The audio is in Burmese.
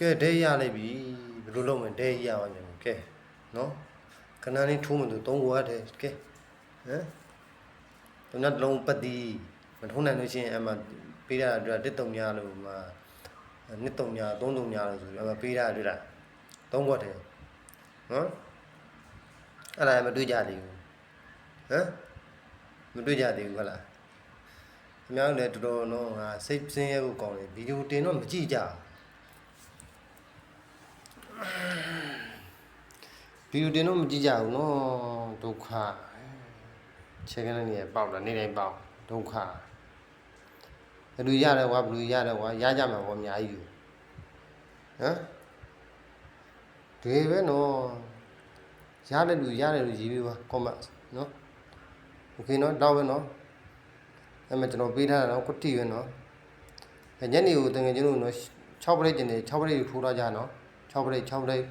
ကဲဒဲရလိုက်ပြီဘယ်လိုလုပ်မလဲဒဲရပါမယ်ကဲနော်ခဏလေးထိုးမှသူသုံးကိုရတယ်ကဲဟမ်တုံးတစ်လုံးပတ်တီးမထုံးနိုင်လို့ရှိရင်အမှပေးရတာတွေ့တစ်တုံများလို့မှနှစ်တုံများသုံးတုံများလို့ဆိုပြီးအမှပေးရတာတွေ့တာသုံးခွက်တယ်နော်အဲ့ဒါမတွေ့ကြသေးဘူးဟမ်မတွေ့ကြသေးဘူးဟုတ်လားအများကြီးလည်းတော်တော်တော့ငါစိတ်ဆင်းရဲဖို့ကောင်းတယ်ဗီဒီယိုတင်တော့မကြည့်ကြဘူး ဒီလိုတင်တော့မကြည့်ကြဘူးနော်ဒုက္ခခြေကနေနေပေါက်တာနေတိုင်းပေါက်ဒုက္ခဘယ်လိုရတယ်ကွာဘယ်လိုရတယ်ကွာရကြမှာပေါ့အများကြီးယူဟမ်ဒီပဲနော်ရတယ်လူရတယ်လူရေးပြီးပါ comment နော် okay နော်တော့ပဲနော်အဲ့မဲ့ကျွန်တော်ပေးထားတာနော်ကွတိပဲနော်ညနေကိုတကယ်ကျွန်တော်နော်6ပြိတ်တင်တယ်6ပြိတ်ထိုးထားကြနော်6ပြိတ်6ပြိတ်